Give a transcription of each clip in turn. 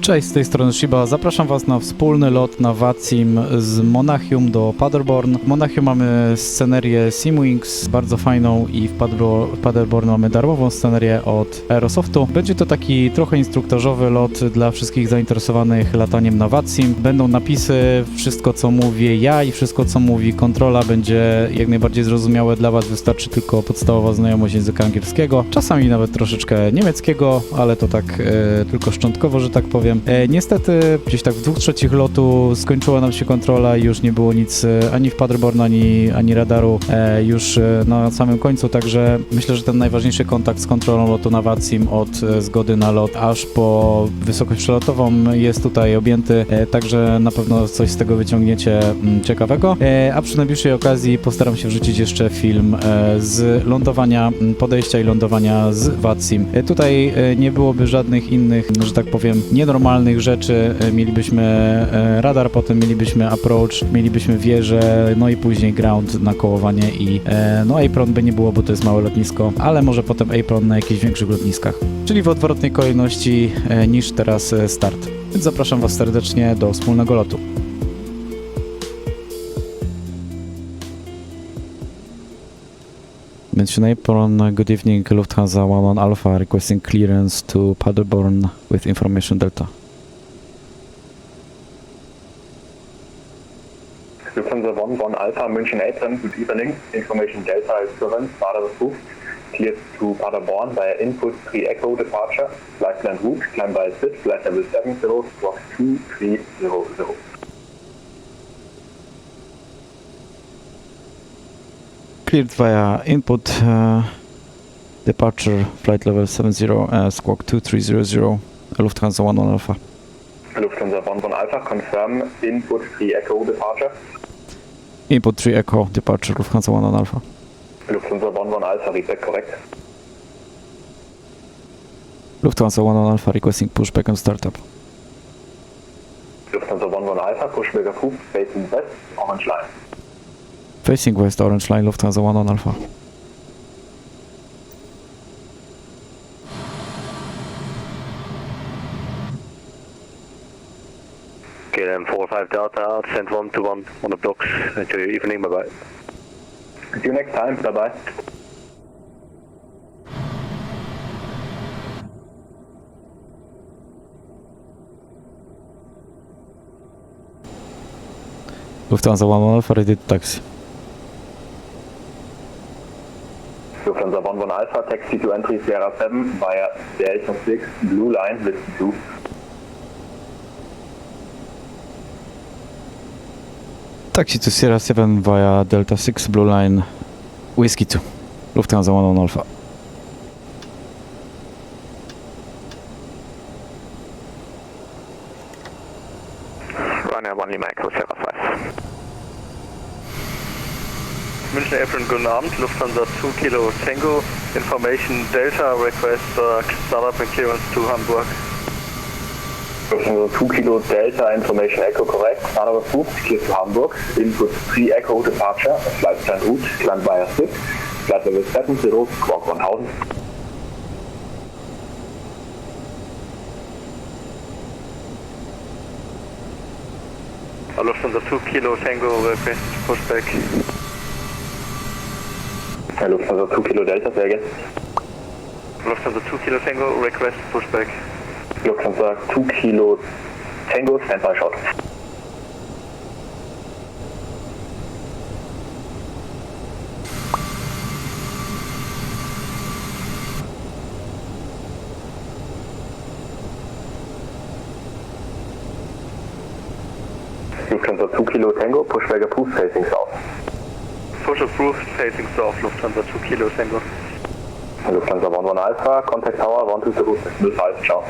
Cześć, z tej strony Shiba. Zapraszam Was na wspólny lot na Wacim z Monachium do Paderborn. W Monachium mamy scenerię Simwings, bardzo fajną i w Paderbo- w Paderborn mamy darmową scenerię od Aerosoftu. Będzie to taki trochę instruktażowy lot dla wszystkich zainteresowanych lataniem na Wacim. Będą napisy, wszystko co mówię ja i wszystko co mówi kontrola będzie jak najbardziej zrozumiałe dla Was. Wystarczy tylko podstawowa znajomość języka angielskiego, czasami nawet troszeczkę niemieckiego, ale to tak e, tylko szczątkowo, że tak powiem. E, niestety gdzieś tak w dwóch trzecich lotu skończyła nam się kontrola i już nie było nic e, ani w Paderborn, ani, ani radaru e, już e, na samym końcu, także myślę, że ten najważniejszy kontakt z kontrolą lotu na Wacim od e, zgody na lot aż po wysokość przelotową jest tutaj objęty, e, także na pewno coś z tego wyciągniecie mm, ciekawego. E, a przy najbliższej okazji postaram się wrzucić jeszcze film e, z lądowania, m, podejścia i lądowania z Wacim. E, tutaj e, nie byłoby żadnych innych, że tak powiem, nienormalnych rzeczy. E, Mielibyśmy e, radar, potem mielibyśmy approach, mielibyśmy wieżę, no i później ground na kołowanie i e, no apron by nie było, bo to jest małe lotnisko, ale może potem apron na jakichś większych lotniskach. Czyli w odwrotnej kolejności niż teraz start. Więc zapraszam Was serdecznie do wspólnego lotu. Mention apron, good evening, Lufthansa 11 Alpha requesting clearance to Paderborn with information Delta. Lufthansa 1, 1 Alpha, München Apron, good evening. Information Delta is current, Bader approved. Cleared to Paderborn via input 3 Echo departure. Flight plan route, climb by SID, flight level 70, squawk 2300. Cleared via input uh, departure flight level 70 uh, squawk 2300 Lufthansa 11 Alpha. Lufthansa 1, 1 Alpha, confirm input 3 Echo departure. Input 3 Echo departure Lufthansa 11 Alpha. Lufthansa 1, 1 Alpha, reset correct. Lufthansa 11 Alpha requesting pushback and startup. Lufthansa 1, 1 Alpha, pushback approved, facing west, orange line. Facing west orange line Lufthansa 11 Alpha. KLM 45 Delta, send 1 to 1 on the blocks. Enjoy your evening, bye bye. See you next time, bye bye. Lufthansa 11 Alpha ready to taxi. Lufthansa 1, 1 Alpha, taxi to entry Sierra 7 via Delta 6, blue line, list 2. Taxi to Sierra 7 via Delta 6 Blue Line Whiskey 2. Lufthansa 11 Alpha. Guten Abend. Lufthansa 2 Kilo Tango. Information Delta request uh, startup and clearance to Hamburg. Lufthansa 2 Kilo Delta information Echo correct. Starter approved, clear to Hamburg. Input 3 Echo departure. Flight plan route, climb via 6. Flight level 70, squawk 1000. Uh, Lufthansa 2 Kilo Tango request pushback. Ja, Lufthansa 2 Kilo Delta, sehr gerne. Lufthansa 2 Kilo Tango request pushback. Lufthansa 2 Kilo Tango, standby shot. Lufthansa 2 Kilo Tango, pushback approved, facing south. Push approved facing south. Lufthansa 2 Kilo Tango. Lufthansa 11 Alpha, contact tower 120 05, ciao.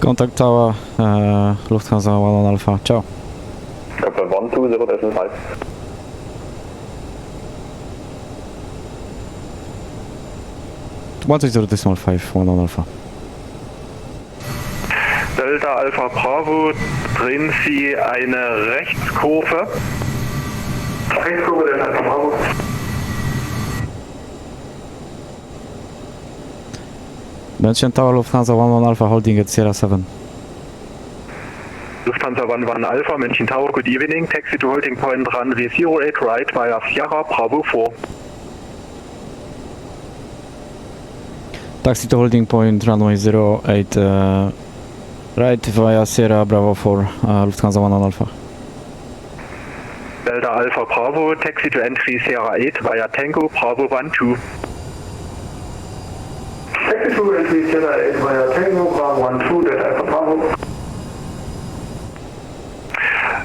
Kontakt Tower, e, Lufthansa 11 Alpha. Ciao. Doppel 120 05. One zero decimal five, one on Alpha. Delta Alpha Bravo, drehen Sie eine Rechtskurve. München Tower Lufthansa 11 Alpha holding at Sierra 7. Lufthansa One One Alpha, München Tower, good evening. Taxi to holding point runway 08 right via Sierra Bravo 4. Taxi to holding point runway 08 uh, right via Sierra Bravo 4 uh, Lufthansa 11 Alpha. Delta Alpha Bravo, taxi to entry Sierra 8 via Tango Bravo 1 2. Taxi to entry Sierra 8 via Tango Bravo 1 2, Delta Alpha Bravo.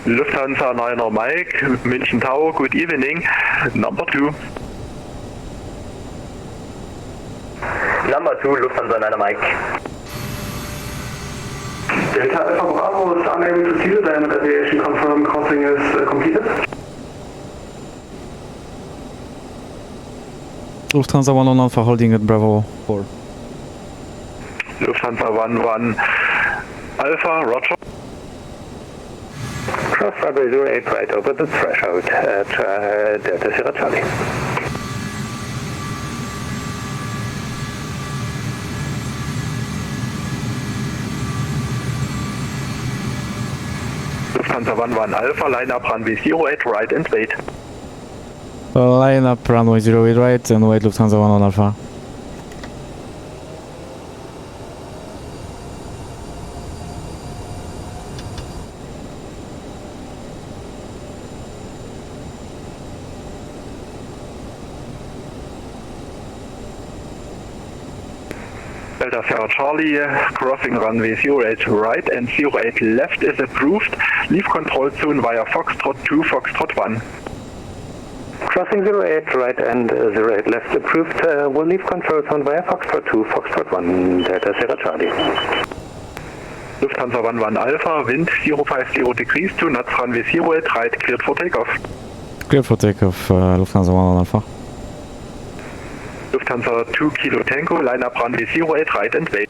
Lufthansa 9er Mike, München Tower, good evening. Number 2. Number 2, Lufthansa 9 Mike. Delta Alpha Bravo is unable to see the land. Aviation confirmed crossing is uh, completed. Lufthansa 11 Alpha holding at Bravo 4. Lufthansa 1 1 Alpha, Roger. Cross runway 08 right over the threshold at uh, Delta Sierra Charlie. Lufthansa 1 1 Alpha, line up runway 08 right and wait. Line up runway 08 right and wait Lufthansa 11 Alpha. Delta Sierra Charlie, crossing runway 08 right and 08 left is approved. Leave control zone via Foxtrot 2, Foxtrot 1. Crossing 08 right and uh, 08 left approved. Uh, we'll leave control zone via Foxtrot 2, Foxtrot 1, Delta Sierra Charlie. Lufthansa 1 1 Alpha, wind 050 degrees to nuts runway 08 right, cleared for takeoff. Clear for takeoff uh, Lufthansa 11 Alpha. Lufthansa 2 Kilo Tango, line up runway 08 right and wait.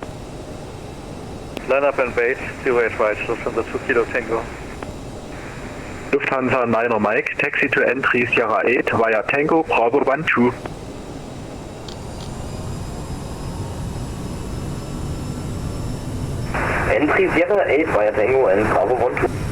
Line up and wait, 08 right, Lufthansa 2 Kilo Tango. Lufthansa 9er Mike, taxi to entry Sierra 8 via Tango Bravo 1 2. Entry Sierra 8 via Tango and Bravo 1 2.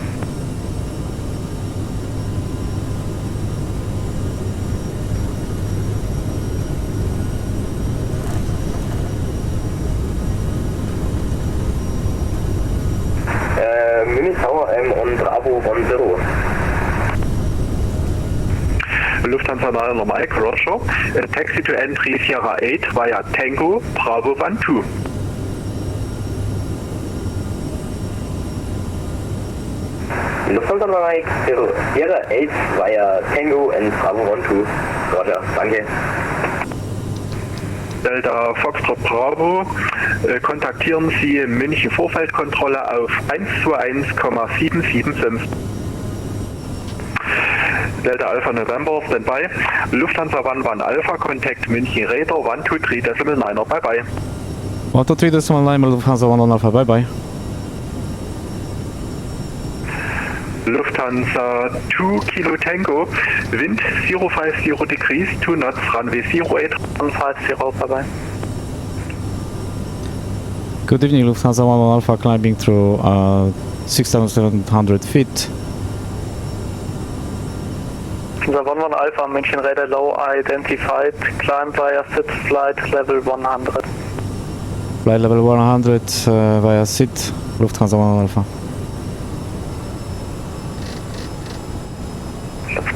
101. Lufthansa Norma Mike, Roger. Taxi to entry Sierra 8 via Tango, Bravo Van 2. Lufthansa Mike, Sierra 8 via Tango and Bravo One 2. Roger, danke. Delta Foxtrot Bravo, äh, kontaktieren Sie München Vorfeldkontrolle auf 121,775. Delta Alpha November, Standby. Lufthansa 1 1 Alpha, Contact München Radar 123 Decimal 9er, bye bye. 123 decimal 9 Lufthansa 11 Alpha, bye bye. Lufthansa 2 Kilo Tango, Wind 050 degrees, 2 knots, runway 08 150, bye bye. Good evening Lufthansa 11 Alpha climbing through uh, 6700 feet. Lufthansa 1 1 Alpha, München Radar Low identified, climb via SIT flight level 100. Flight level 100 uh, via SIT Lufthansa 11 Alpha.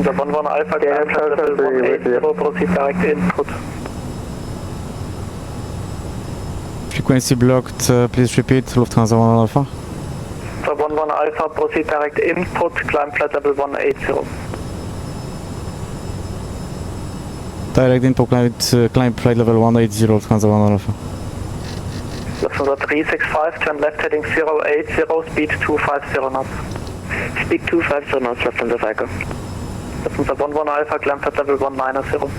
De Bonbon Alpha climb Delta, level 180, proceed direct input. Frequency blocked, uh, please repeat, Lufthansa 1 Alpha. The Bonbon Alpha, proceed direct input, climb flight level 180. Direct input, climb, uh, climb flight level 180, Lufthansa 1 Alpha. Lufthansa 365, turn left heading 080, speed 250 knots. Speed 250 knots, Lufthansa cycle. 1 Alpha, climb äh, flight level 190. 0.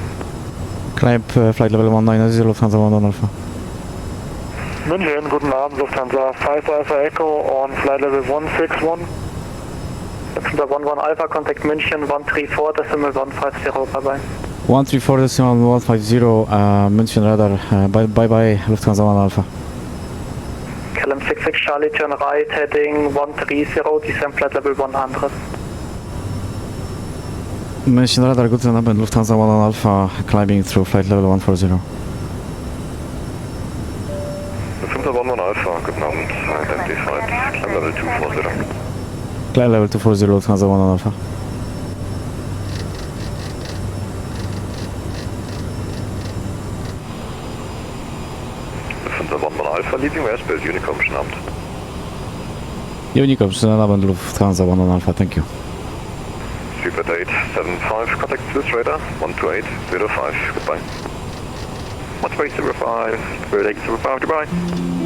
Climb uh, flight level 190, Lufthansa 11 Alpha. München, guten Abend, Lufthansa 5 Alpha Echo on flight level 161. Lufthansa 11 Alpha, contact München 134 decimal 150, bye bye. 134 decimal 150, uh, äh, München Radar, uh, bye, bye bye, Lufthansa 1 Alpha. Callum 66 Charlie, turn right, heading 130, descend flight level 100. Mission radar, guten Abend, Lufthansa 1 Alpha, climbing through flight level 140. Lufthansa 11 Alpha, guten Abend, identified, climb level 240. Climb level 240, Lufthansa 1 Alpha. Lufthansa 11 Alpha, leaving airspace Unicom, schönen Abend. Unicom, Abend, Lufthansa 1 Alpha, thank you. Super 875, contact Swiss radar, 12805, goodbye. 12805, 805, goodbye.